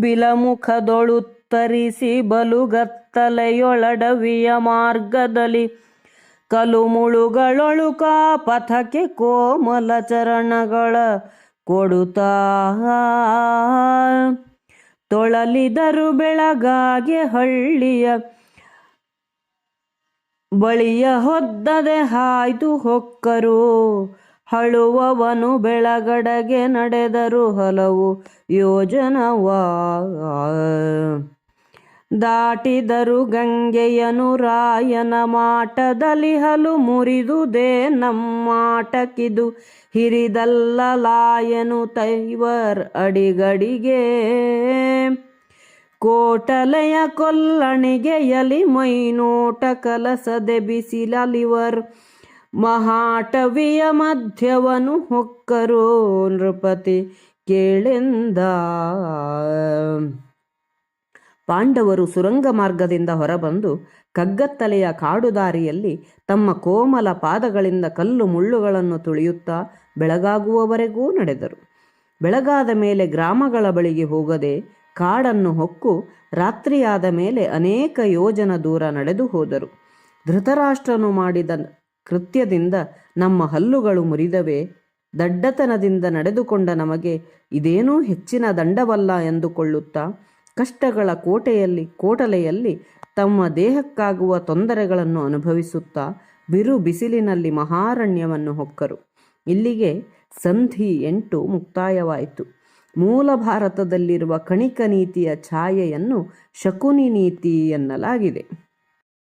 ಬಿಲಮುಖದೊಳುತ್ತರಿಸಿ ಬಲುಗತ್ತಲೆಯೊಳಡವಿಯ ಮಾರ್ಗದಲ್ಲಿ ಕಲುಮುಳುಗಳೊಳುಕ ಪಥಕ್ಕೆ ಕೋಮಲ ಚರಣಗಳ ಕೊಡುತ್ತಾ. ತೊಳಲಿದರು ಬೆಳಗಾಗೆ ಹಳ್ಳಿಯ ಬಳಿಯ ಹೊದ್ದದೆ ಹಾಯ್ದು ಹೊಕ್ಕರು. ಹಳುವವನು ಬೆಳಗಡೆಗೆ ನಡೆದರು ಹಲವು ಯೋಜನವ ದಾಟಿದರು ಗಂಗೆಯನು ರಾಯನ ಮಾಟದಲ್ಲಿ ಹಲು ಮುರಿದುದೇ ನಮ್ಮಾಟಕಿದು ಹಿರಿದಲ್ಲ ಲಾಯನು ತೈವರ್ ಅಡಿಗಡಿಗೆ. ಕೋಟಲೆಯ ಕೊಲ್ಲಣಿಗೆಯಲಿ ಮೈನೋಟ ಕಲಸದೆ ಬಿಸಿಲಲಿವರ್ ಮಹಾಟವಿಯ ಮಧ್ಯವನು ಹೊಕ್ಕರು ನೃಪತಿ ಕೇಳೆಂದ. ಪಾಂಡವರು ಸುರಂಗ ಮಾರ್ಗದಿಂದ ಹೊರಬಂದು ಕಗ್ಗತ್ತಲೆಯ ಕಾಡುದಾರಿಯಲ್ಲಿ ತಮ್ಮ ಕೋಮಲ ಪಾದಗಳಿಂದ ಕಲ್ಲು ಮುಳ್ಳುಗಳನ್ನು ತುಳಿಯುತ್ತಾ ಬೆಳಗಾಗುವವರೆಗೂ ನಡೆದರು. ಬೆಳಗಾದ ಮೇಲೆ ಗ್ರಾಮಗಳ ಬಳಿಗೆ ಹೋಗದೆ ಕಾಡನ್ನು ಹೊಕ್ಕು ರಾತ್ರಿಯಾದ ಮೇಲೆ ಅನೇಕ ಯೋಜನ ದೂರ ನಡೆದು ಹೋದರು. ಧೃತರಾಷ್ಟ್ರನು ಮಾಡಿದ ಕೃತ್ಯದಿಂದ ನಮ್ಮ ಹಲ್ಲುಗಳು ಮುರಿದವೆ, ದಡ್ಡತನದಿಂದ ನಡೆದುಕೊಂಡ ನಮಗೆ ಇದೇನೂ ಹೆಚ್ಚಿನ ದಂಡವಲ್ಲ ಎಂದುಕೊಳ್ಳುತ್ತಾ ಕಷ್ಟಗಳ ಕೋಟೆಯಲ್ಲಿ, ಕೋಟಲೆಯಲ್ಲಿ ತಮ್ಮ ದೇಹಕ್ಕಾಗುವ ತೊಂದರೆಗಳನ್ನು ಅನುಭವಿಸುತ್ತಾ ಬಿರು ಬಿಸಿಲಿನಲ್ಲಿ ಮಹಾರಣ್ಯವನ್ನು ಹೊಕ್ಕರು. ಇಲ್ಲಿಗೆ ಸಂಧಿ ಎಂಟು ಮುಕ್ತಾಯವಾಯಿತು. ಮೂಲ ಭಾರತದಲ್ಲಿರುವ ಕಣಿಕ ನೀತಿಯ ಛಾಯೆಯನ್ನು ಶಕುನಿ ನೀತಿ ಎನ್ನಲಾಗಿದೆ.